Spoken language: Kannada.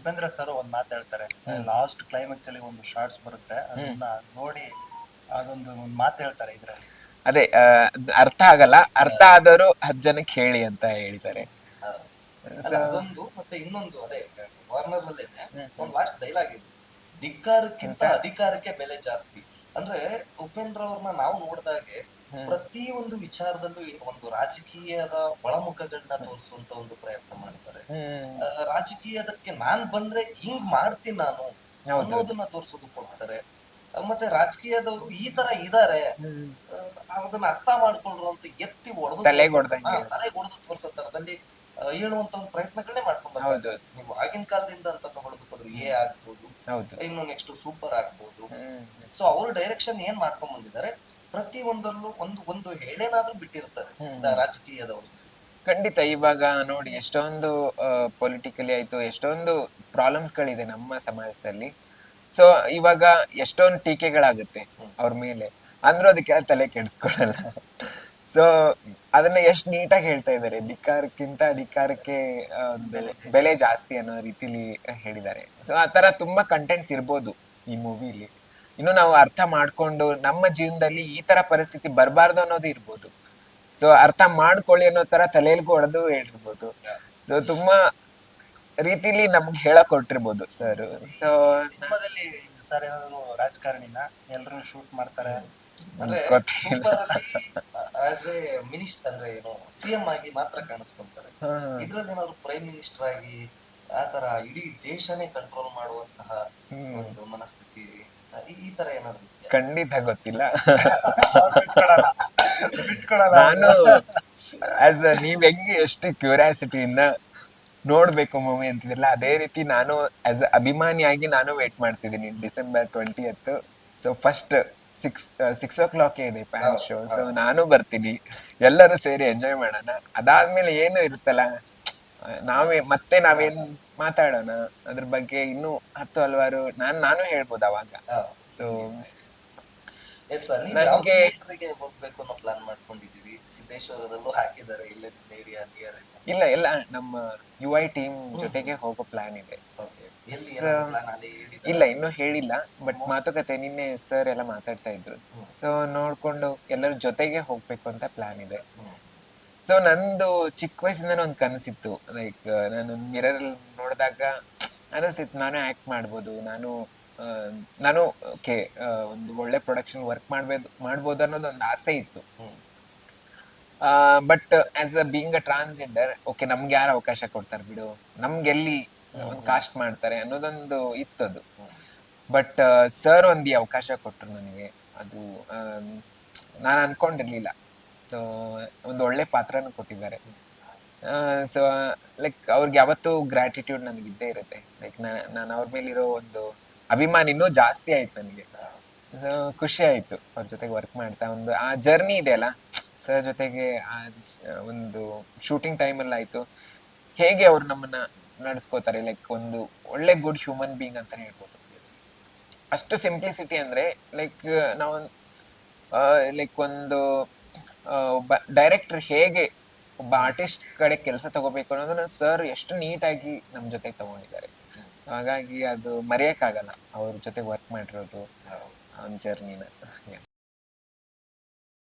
ಉಪೇಂದ್ರ ಸರ್ ಒಂದ್ ಮಾತು ಹೇಳ್ತಾರೆ. ಲಾಸ್ಟ್ ಕ್ಲೈಮ್ಯಾಕ್ಸ್ ಅಲ್ಲಿ ಒಂದು ಶಾರ್ಟ್ಸ್ ಬರುತ್ತೆ. ಅದನ್ನ ನೋಡಿ ಅದೊಂದು ಒಂದ್ ಮಾತು ಹೇಳ್ತಾರೆ ಇದ್ರಲ್ಲಿ. ಅದೇ ಅರ್ಥ ಆಗಲ್ಲ. ಅರ್ಥ ಆದರೂ ಹತ್ತು ಜನಕ್ಕೆ ಹೇಳಿ ಅಂತ ಹೇಳಿದ್ದಾರೆ. ಅಲ್ಲ, ಅದೊಂದು ಮತ್ತೆ ಇನ್ನೊಂದು ಅದೇ ವಾರ್ನರ್ ಅಲ್ಲೇನೆ ಒಂದು ಲಾಸ್ಟ್ ಡೈಲಾಗ್ ಇದೆ. ಧಿಕ್ಕಾರಕ್ಕಿಂತ ಅಧಿಕಾರಕ್ಕೆ ಬೆಲೆ ಜಾಸ್ತಿ. ಅಂದ್ರೆ ಉಪೇಂದ್ರ ಅವ್ರನ್ನ ನಾವು ನೋಡಿದಾಗೆ ಪ್ರತಿ ಒಂದು ವಿಚಾರದಲ್ಲೂ ಒಂದು ರಾಜಕೀಯದ ಒಳಮುಖಗಳನ್ನ ತೋರಿಸುವಂತ ಒಂದು ಪ್ರಯತ್ನ ಮಾಡ್ತಾರೆ ರಾಜಕೀಯದಕ್ಕೆ ನಾನ್ ಬಂದ್ರೆ ಹಿಂಗ್ ಮಾಡ್ತೀನಿ ನಾನು ಅನ್ನೋದನ್ನ ತೋರ್ಸೋದಕ್ಕೆ ಹೋಗ್ತಾರೆ. ಮತ್ತೆ ರಾಜಕೀಯದವರು ಈ ತರ ಇದಾರೆ ಅದನ್ನ ಅರ್ಥ ಮಾಡ್ಕೊಂಡ್ರು ಅಂತ ಎತ್ತಿ ಹೊಡೆದು ತಲೆ. ತಲೆಗೆ ಹೊಡೆದು ತೋರಿಸೋ ತರದಲ್ಲಿ ಹೇಳುವಂತ ಒಂದು ಪ್ರಯತ್ನಗಳನ್ನೇ ಮಾಡ್ಕೊಂಡ್ ಬರ್ತಾರೆ ನೀವು ಆಗಿನ ಕಾಲದಿಂದ ಅಂತ ತಗೊಳೋದಕ್ಕೆ ಹೋದ್ರೆ ಏ ಆಗ್ಬೋದು ಇನ್ನು ನೆಕ್ಸ್ಟ್ ಸೂಪರ್ ಆಗ್ಬೋದು. ಸೊ ಅವ್ರ ಡೈರೆಕ್ಷನ್ ಏನ್ ಮಾಡ್ಕೊಂಡ್ ಬಂದಿದ್ದಾರೆ ಪ್ರತಿ ಒಂದರಲ್ಲೂ ಒಂದು ಒಂದು ಹೇಳೇನಾದ್ರೂ ಬಿಟ್ಟಿರ್ತಾರೆ ರಾಜಕೀಯದ ರಾಜಕೀಯದವರು. ಖಂಡಿತ ಇವಾಗ ನೋಡಿ ಎಷ್ಟೊಂದು ಪೊಲಿಟಿಕಲಿ ಆಯ್ತು ಎಷ್ಟೊಂದು ಪ್ರಾಬ್ಲಮ್ಸ್ ಗಳಿದೆ ನಮ್ಮ ಸಮಾಜದಲ್ಲಿ. ಸೊ ಇವಾಗ ಎಷ್ಟೊಂದು ಟೀಕೆಗಳಾಗುತ್ತೆ ಅವ್ರ ಮೇಲೆ. ಅಂದ್ರೂ ಅದಕ್ಕೆ ತಲೆ ಕೆಡಿಸ್ಕೊಳಲ್ಲ. ಸೊ ಅದನ್ನ ಎಷ್ಟು ನೀಟಾಗಿ ಹೇಳ್ತಾ ಇದ್ದಾರೆ. ಧಿಕ್ಕಾರಕ್ಕಿಂತ ಅಧಿಕಾರಕ್ಕೆ ಬೆಲೆ ಬೆಲೆ ಜಾಸ್ತಿ ಅನ್ನೋ ರೀತಿಲಿ ಹೇಳಿದ್ದಾರೆ. ಸೊ ಆ ತರ ತುಂಬಾ ಕಂಟೆಂಟ್ಸ್ ಇರ್ಬೋದು ಈ ಮೂವಿಲಿ ಇನ್ನು ನಾವು ಅರ್ಥ ಮಾಡ್ಕೊಂಡು ನಮ್ಮ ಜೀವನದಲ್ಲಿ ಈ ತರ ಪರಿಸ್ಥಿತಿ ಬರಬಾರ್ದು ಅನ್ನೋದು ಇರ್ಬೋದು. ಸೊ ಅರ್ಥ ಮಾಡ್ಕೊಳ್ಳಿ ಅನ್ನೋ ತರ ತಲೆಯಲ್ಗೂ ಹೊಡೆದು ಹೇಳಿರ್ಬೋದು. ಸೊ ತುಂಬಾ ರೀತಿಲಿ ನಮ್ಗೆ ಹೇಳಕ್ ಕೊಟ್ಟಿರ್ಬೋದು ಸರ್. ಸೊ ಸಿನಿಮಾದಲ್ಲಿ ಸರ್ ಏನಾದ್ರು ರಾಜಕಾರಣಿನ ಎಲ್ರು ಶೂಟ್ ಮಾಡ್ತಾರೆ? ಗೊತ್ತಿಲ್ಲ. ಆಸ್ ಎ ಮಿನಿಸ್ಟರ್ ಅಂದ್ರೆ ಏನು ಸಿಎಂ ಆಗಿ ಮಾತ್ರ ಕಾಣಿಸ್ಕೊಂತಾರೆ. ಇದ್ರಲ್ಲಿ ಏನಾದ್ರು ಪ್ರೈಮ್ ಮಿನಿಸ್ಟರ್ ಆಗಿ ಆತರ ಇಡೀ ದೇಶನೇ ಕಂಟ್ರೋಲ್ ಮಾಡುವಂತಹ ಒಂದು ಮನಸ್ಥಿತಿ ಆ, ಈ- ತರ ಏನಾದ್ರು ಖಂಡಿತ ಗೊತ್ತಿಲ್ಲ. ನಾನು ಆಸ್ ನೀವ್ ಹೆಂಗೆ ಎಷ್ಟು ಕ್ಯೂರಿಯಾಸಿಟಿಯಿಂದ ನೋಡ್ಬೇಕು ಮೂವಿ ಅಂತಿದ್ರಲ್ಲ ಅದೇ ರೀತಿ ನಾನು ಆಸ್ ಅಭಿಮಾನಿಯಾಗಿ ನಾನು ವೇಟ್ ಮಾಡ್ತಿದ್ದೀನಿ December twenty so first six six o'clock ಇದೆ ಫ್ಯಾನ್ ಶೋ ಸೊ ನಾನು ಬರ್ತೀನಿ. ಎಲ್ಲರೂ ಸೇರಿ ಎಂಜಾಯ್ ಮಾಡೋಣ. ಅದಾದ್ಮೇಲೆ ಏನು ಇರುತ್ತಲ್ಲ? ನಾವೇ ಮತ್ತೆ ನಾವೇನ್ ಮಾತಾಡೋಣ? ಅದ್ರ ಬಗ್ಗೆ ಇನ್ನು ಹತ್ತು ಹಲವಾರು ನಾನ್ ನಾನು ಹೇಳ್ಬೋದು ಅವಾಗ. ಸೊ ಯಾವ ಹೋಗ್ಬೇಕು ಅನ್ನೋ ಪ್ಲಾನ್ ಮಾಡ್ಕೊಂಡಿದೀವಿ ಸಿದ್ದೇಶ್ವರದಲ್ಲೂ ಹಾಕಿದ್ದಾರೆ ಇಲ್ಲೇ ಏರಿಯಾ ನಿಯರ್ ಇಲ್ಲ ಇಲ್ಲ ನಮ್ಮ ಯು ಐ ಟೀಮ್ ಜೊತೆಗೆ ಹೋಗೋ ಪ್ಲಾನ್ ಇದೆ. ಅಲ್ಲಿ ಇಲ್ಲ ಇನ್ನೂ ಹೇಳಿಲ್ಲ ಬಟ್ ಮಾತುಕತೆ ನಿನ್ನೆ ಸರ್ ಎಲ್ಲ ಮಾತಾಡ್ತಾ ಇದ್ರು. ಸೊ ನೋಡ್ಕೊಂಡು ಎಲ್ಲರ ಜೊತೆಗೆ ಹೋಗ್ಬೇಕು ಅಂತ ಪ್ಲಾನ್ ಇದೆ. ಸೊ ನಂದು ಚಿಕ್ಕ ವಯಸ್ಸಿಂದ ಒಂದು ಕನಸಿತ್ತು. ಲೈಕ್ ನಾನು ಮಿರರ್ ನೋಡಿದಾಗ ಅನಿಸ್ತಿತ್ತು ನಾನು ಆಕ್ಟ್ ಮಾಡ್ಬೋದು ನಾನು ನಾನು ಓಕೆ ಒಂದು ಒಳ್ಳೆ ಪ್ರೊಡಕ್ಷನ್ ವರ್ಕ್ ಮಾಡ್ಬೋದು ಮಾಡ್ಬೋದು ಅನ್ನೋದು ಒಂದು ಆಸೆ ಇತ್ತು. But as a being a transgender okay ನಮ್ಗೆ ಯಾರು ಅವಕಾಶ ಕೊಡ್ತಾರೆ ಬಿಡು. ನಮ್ಗೆ ಎಲ್ಲಿ ಒಂದು ಕಾಸ್ಟ್ ಮಾಡ್ತಾರೆ ಅನ್ನೋದೊಂದು ಇತ್ತು ಅದು ಬಟ್ ಸರ್ ಒಂದು ಅವಕಾಶ ಕೊಟ್ಟರು ನನಗೆ. ಅದು ನಾನು ಅನ್ಕೊಂಡಿರ್ಲಿಲ್ಲ. ಸೊ ಒಂದು ಒಳ್ಳೆ ಪಾತ್ರನೂ ಕೊಟ್ಟಿದ್ದಾರೆ. ಸೊ ಲೈಕ್ ಅವ್ರಿಗೆ ಯಾವತ್ತೂ ಗ್ರಾಟಿಟ್ಯೂಡ್ ನನಗಿದ್ದೇ ಇರುತ್ತೆ. ಲೈಕ್ ನಾನು ಅವ್ರ ಮೇಲಿರೋ ಒಂದು ಅಭಿಮಾನ ಇನ್ನೂ ಜಾಸ್ತಿ ಆಯ್ತು ನನಗೆ. ಖುಷಿ ಆಯ್ತು ಅವ್ರ ಜೊತೆಗೆ ವರ್ಕ್ ಮಾಡ್ತಾ. ಒಂದು, ಆ ಜರ್ನಿ ಇದೆ ಅಲ್ಲ? ಸರ್ ಜೊತೆಗೆ, ಆ, ಒಂದು ಶೂಟಿಂಗ್ ಟೈಮಲ್ಲಿ ಆಯ್ತು. ಹೇಗೆ ಅವ್ರು ನಮ್ಮನ್ನ ನಡೆಸ್ಕೋತಾರೆ ಲೈಕ್ ಒಂದು ಒಳ್ಳೆ ಗುಡ್ ಹ್ಯೂಮನ್ ಬೀಯಿಂಗ್ ಅಂತ ಹೇಳ್ಬೋದು. ಅಷ್ಟು ಸಿಂಪ್ಲಿಸಿಟಿ ಅಂದ್ರೆ ಲೈಕ್ ನಾವು ಲೈಕ್ ಒಂದು ಒಬ್ಬ ಡೈರೆಕ್ಟರ್ ಹೇಗೆ ಒಬ್ಬ ಆರ್ಟಿಸ್ಟ್ ಕಡೆ ಕೆಲಸ ತಗೋಬೇಕು ಅನ್ನೋದನ್ನ ಸರ್ ಎಷ್ಟು ನೀಟಾಗಿ ನಮ್ಮ ಜೊತೆ ತಗೊಂಡಿದ್ದಾರೆ. ಹಾಗಾಗಿ ಅದು ಮರೆಯೋಕ್ಕಾಗಲ್ಲ ಅವ್ರ ಜೊತೆ ವರ್ಕ್ ಮಾಡಿರೋದು ಆಮ್ ಜರ್ನಿನ